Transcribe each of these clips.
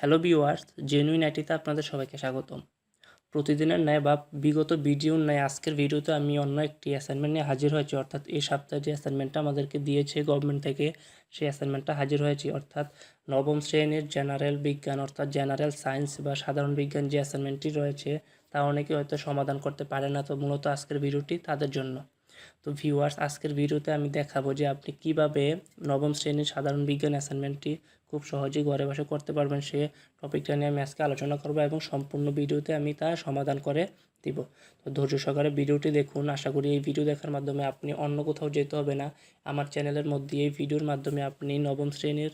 Hello viewers, genuine আইটিতে আপনাদের সবাইকে স্বাগতম। প্রতিদিনের ন্যায় বা বিগত ভিডিওর ন্যায় আজকের ভিডিওতে আমি অন্য একটি অ্যাসাইনমেন্ট নিয়ে হাজির হয়েছি, অর্থাৎ এই সপ্তাহে যে অ্যাসাইনমেন্টটা আমাদেরকে দিয়েছে গভর্নমেন্ট থেকে, সেই অ্যাসাইনমেন্টটা হাজির হয়েছি। অর্থাৎ নবম শ্রেণির জেনারেল বিজ্ঞান, অর্থাৎ জেনারেল সায়েন্স বা সাধারণ বিজ্ঞান যে অ্যাসাইনমেন্টটি রয়েছে, তা অনেকে হয়তো সমাধান করতে পারে না। তো মূলত আজকের ভিডিওটি তাদের জন্য। তো ভিউয়ার্স আজকের ভিডিওতে আমি দেখাবো যে আপনি কীভাবে নবম শ্রেণির সাধারণ বিজ্ঞান অ্যাসাইনমেন্টটি খুব সহজেই ঘরে বসে করতে পারবেন। সে টপিকটা নিয়ে আমি আজকে আলোচনা করব এবং সম্পূর্ণ ভিডিওতে আমি তা সমাধান করে দিব। তো ধৈর্য সহকারে ভিডিওটি দেখুন। আশা করি এই ভিডিও দেখার মাধ্যমে আপনি অন্য কোথাও যেতে হবে না। আমার চ্যানেলের মধ্যে এই ভিডিওর মাধ্যমে আপনি নবম শ্রেণির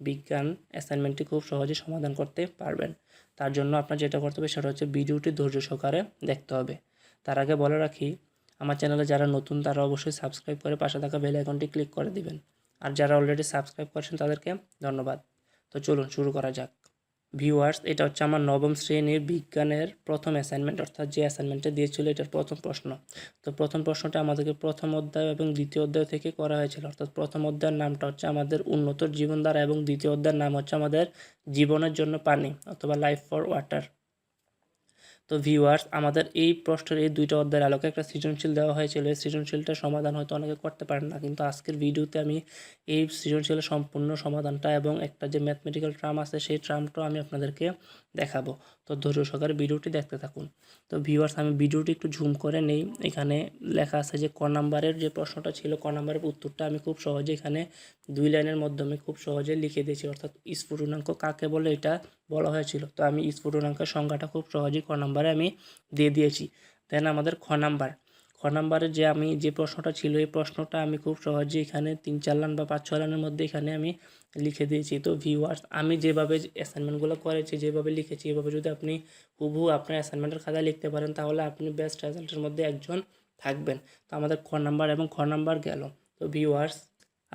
বিজ্ঞান অ্যাসাইনমেন্টটি খুব সহজে সমাধান করতে পারবেন। তার জন্য আপনার যেটা করতে হবে সেটা হচ্ছে ভিডিওটি ধৈর্য সহকারে দেখতে হবে। তার আগে বলে রাখি আমার চ্যানেলে যারা নতুন, তারা অবশ্যই সাবস্ক্রাইব করে পাশে থাকা বেল আইকনটি ক্লিক করে দিবেন। আর যারা অলরেডি সাবস্ক্রাইব করেছেন, তাদেরকে ধন্যবাদ। তো চলুন, শুরু করা যাক। ভিউয়ার্স এটা হচ্ছে আমার নবম শ্রেণির বিজ্ঞানের প্রথম অ্যাসাইনমেন্ট অর্থাৎ যে অ্যাসাইনমেন্টটা দিয়েছিল, এটার প্রথম প্রশ্ন। তো প্রথম প্রশ্নটা আমাদেরকে প্রথম অধ্যায় এবং দ্বিতীয় অধ্যায় থেকে করা হয়েছিল। অর্থাৎ প্রথম অধ্যায়ের নামটা হচ্ছে আমাদের উন্নত জীবনধারা এবং দ্বিতীয় অধ্যায়ের নাম হচ্ছে আমাদের জীবনের জন্য পানি, অথবা লাইফ ফর ওয়াটার তো ভিউয়ার্স আমাদের এই প্রশ্নের এই দুইটা অধ্যায়ের আলোকে একটা সৃজনশীল দেওয়া হয়েছিল। এই সৃজনশীলটার সমাধান হয়তো অনেকে করতে পারেন না, কিন্তু আজকের ভিডিওতে আমি এই সৃজনশীলের সম্পূর্ণ সমাধানটা এবং একটা যে ম্যাথমেটিক্যাল ট্রাম আছে, সেই ট্রামটাও আমি আপনাদেরকে দেখাবো। তো ধৈর্য সহকারে ভিডিওটি দেখতে থাকুন। তো ভিউয়ার্স আমি ভিডিওটি একটু ঝুম করে নেই। এখানে লেখা আছে যে, ক নাম্বারের যে প্রশ্নটা ছিল, ক নাম্বারের উত্তরটা আমি খুব সহজে এখানে দুই লাইনের মাধ্যমে খুব সহজে লিখে দিয়েছি। অর্থাৎ স্ফুটনাঙ্ক কাকে বলে, এটা বলা হয়েছিল। তো আমি স্ফুটনাঙ্কের সংখ্যাটা খুব সহজেই খ নাম্বারে আমি দিয়ে দিয়েছি। দেন আমাদের খ নাম্বার। খ নাম্বারে যে আমি যে প্রশ্নটা ছিল, এই প্রশ্নটা আমি খুব সহজে এখানে তিন চার লাইন বা পাঁচ ছয় লাইনের মধ্যে এখানে আমি লিখে দিয়েছি। তো ভিউয়ার্স আমি যেভাবে অ্যাসাইনমেন্টগুলো করেছি, যেভাবে লিখেছি, এভাবে যদি আপনি হুবহু আপনার অ্যাসাইনমেন্টের খাতায় লিখতে পারেন, তাহলে আপনি বেস্ট রেজাল্টের মধ্যে একজন থাকবেন। তো আমাদের খ নাম্বার এবং খ নাম্বার গেল। তো ভিউয়ার্স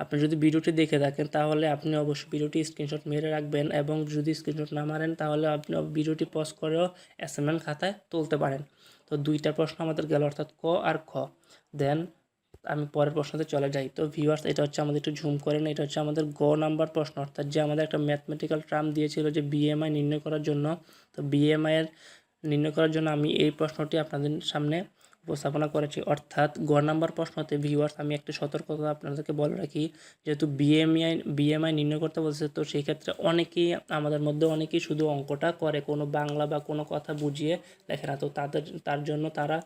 আপনি যদি ভিডিওটি দেখে থাকেন, তাহলে আপনি অবশ্যই ভিডিওটি স্ক্রিনশট মেরে রাখবেন এবং যদি স্ক্রিনশট না মারেন, তাহলে আপনি ভিডিওটি পজ করেও অ্যাসাইনমেন্ট খাতায় তুলতে পারেন। তো দুইটা প্রশ্ন আমাদের গেল, অর্থাৎ ক আর খ। দেন আমি পরের প্রশ্নতে চলে যাই। তো ভিউয়ার্স এটা হচ্ছে আমাদের একটু ঝুম করেন, এটা হচ্ছে আমাদের গ নাম্বার প্রশ্ন, অর্থাৎ যে আমাদের একটা ম্যাথমেটিক্যাল ট্রাম দিয়েছিল যে বিএমআই নির্ণয় করার জন্য। তো বিএমআই এর নির্ণয় করার জন্য আমি এই প্রশ্নটি আপনাদের সামনে উপস্থাপনা করেছি। অর্থাৎ গ নাম্বার প্রশ্নতে ভিউয়ার্স আমি একটা সতর্কতা আপনাদেরকে বলে রাখি, যেহেতু বিএমআই বিএমআই নির্ণয় করতে বলছে, তো সেই ক্ষেত্রে অনেকেই আমাদের মধ্যে অনেকেই শুধু অঙ্কটা করে, কোনো বাংলা বা কোনো কথা বুঝিয়ে লেখে না। তো তাদের, তার জন্য তারা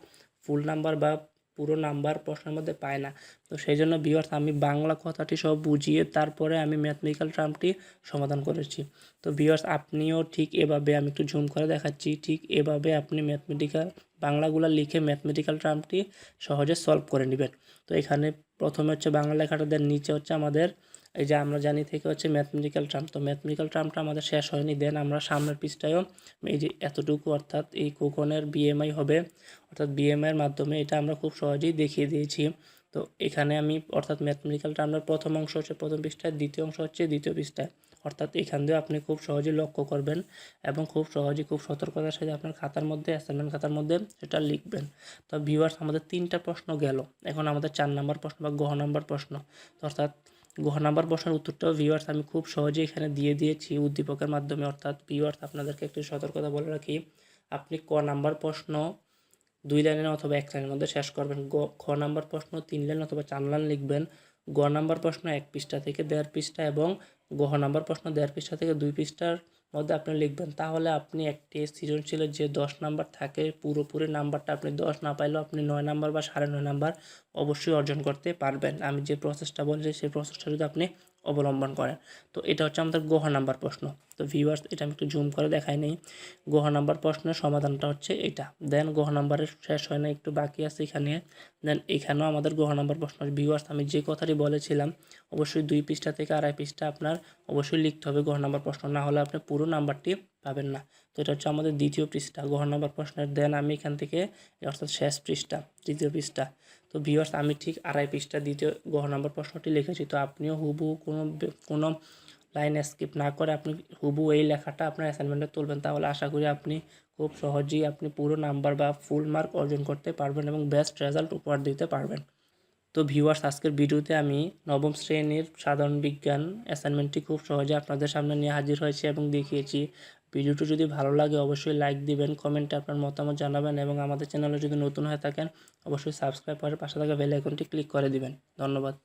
ফুল নাম্বার বা পুরো নাম্বার প্রশ্নের মধ্যে পায় না। তো সেই জন্য ভিউয়ার্স আমি বাংলা কথাটি সব বুঝিয়ে তারপরে আমি ম্যাথমেটিক্যাল টার্মটি সমাধান করেছি। তো বিওয়ার্স আপনিও ঠিক এভাবে, আমি একটু জুম করে দেখাচ্ছি, ঠিক এভাবে আপনি ম্যাথমেটিক্যাল বাংলাগুলো লিখে ম্যাথমেটিক্যাল টার্মটি সহজে সলভ করে নেবেন। তো এখানে প্রথমে হচ্ছে বাংলা লেখাটা দেন নিচে হচ্ছে আমাদের এই যে আমরা জানি থেকে হচ্ছে ম্যাথমেটিক্যাল টার্ম তো ম্যাথমেটিক্যাল টার্মটা আমাদের শেষ হয়নি দেন আমরা সামনের পৃষ্ঠায়ও এই যে এতটুকু অর্থাৎ এই কোকনের বিএমআই হবে, অর্থাৎ বিএমআইয়ের মাধ্যমে এটা আমরা খুব সহজেই দেখিয়ে দিয়েছি। তো এখানে আমি অর্থাৎ ম্যাথমেটিক্যাল টার্মের প্রথম অংশ হচ্ছে প্রথম পৃষ্ঠায়, দ্বিতীয় অংশ হচ্ছে দ্বিতীয় পৃষ্ঠায়। অর্থাৎ এখান দিয়ে আপনি খুব সহজেই লক্ষ্য করবেন এবং খুব সহজেই খুব সতর্কতার সাথে আপনার খাতার মধ্যে অ্যাসাইনমেন্ট খাতার মধ্যে সেটা লিখবেন। তো ভিউয়ার্স আমাদের তিনটা প্রশ্ন গেল, এখন আমাদের চার নাম্বার প্রশ্ন বা গহ নাম্বার প্রশ্ন। অর্থাৎ গহ নাম্বার প্রশ্নের উত্তরটাও ভিউয়ার্স আমি খুব সহজে এখানে দিয়ে দিয়েছি উদ্দীপকের মাধ্যমে, অর্থাৎ ভিউয়ার্স আপনাদেরকে একটু সতর্কতা বলে রাখি। আপনি ক নাম্বার প্রশ্ন দুই লাইনের অথবা এক লাইনের মধ্যে শেষ করবেন। গ, খ নাম্বার প্রশ্ন তিন লাইন অথবা চার লাইন লিখবেন। গ নাম্বার প্রশ্ন এক পৃষ্ঠা থেকে দেড় পৃষ্ঠা এবং গহ নাম্বার প্রশ্ন দেড় পৃষ্ঠা থেকে দুই পৃষ্ঠার মধ্যে আপনি লিখবেন। তাহলে আপনি একটি সৃজনশীলের যে দশ নাম্বার থাকে, পুরোপুরি নাম্বারটা আপনি দশ না পাইলেও আপনি নয় নাম্বার বা সাড়ে নয় নাম্বার অবশ্যই অর্জন করতে পারবেন। আমি যে প্রসেসটা বলছি, সেই প্রসেসটা যদি আপনি অবলম্বন করেন। তো এটা হচ্ছে আমাদের গোহা নাম্বার প্রশ্ন। তো ভিউয়ার্স এটা আমি একটু জুম করে দেখাই নেই। গোহা নাম্বার প্রশ্নের সমাধানটা হচ্ছে এটা। দেন গোহা নাম্বারের শেষ হয় না, একটু বাকি আছে এখানে। দেন এখানেও আমাদের গোহা নাম্বার প্রশ্ন ভিউয়ার্স আমি যে কথাটি বলেছিলাম, অবশ্যই দুই পৃষ্ঠা থেকে আড়াই পৃষ্ঠা আপনার অবশ্যই লিখতে হবে গোহা নাম্বার প্রশ্ন। না হলে আপনি পুরো নাম্বারটি পাবেন না। তো এটা হচ্ছে আমাদের দ্বিতীয় পৃষ্ঠা, গোহা নাম্বার প্রশ্নের। দেন আমি এখান থেকে, অর্থাৎ শেষ পৃষ্ঠা, তৃতীয় পৃষ্ঠা। তো ভিউয়ার্স আমি ঠিক আড়াই পৃষ্ঠা দ্বিতীয় গহ নম্বর প্রশ্নটি লিখেছি। তো আপনিও হুবু কোনো কোনো লাইন স্কিপ না করে আপনি হুবু এই লেখাটা আপনার অ্যাসাইনমেন্টে তুলবেন। তাহলে আশা করি আপনি খুব সহজেই আপনি পুরো নাম্বার বা ফুল মার্ক অর্জন করতে পারবেন এবং বেস্ট রেজাল্ট উপহার দিতে পারবেন। তো ভিউয়ার্স আজকের ভিডিওতে আমি নবম শ্রেণির সাধারণ বিজ্ঞান অ্যাসাইনমেন্টটি খুব সহজে আপনাদের সামনে নিয়ে হাজির হয়েছি এবং দেখিয়েছি। ভিডিওটি যদি ভালো লাগে অবশ্যই লাইক দিবেন, কমেন্টে আপনার মতামত জানাবেন এবং আমাদের চ্যানেলে যদি নতুন হয়ে থাকেন, অবশ্যই সাবস্ক্রাইব করে পাশে থাকা বেল আইকনটি ক্লিক করে দিবেন। ধন্যবাদ।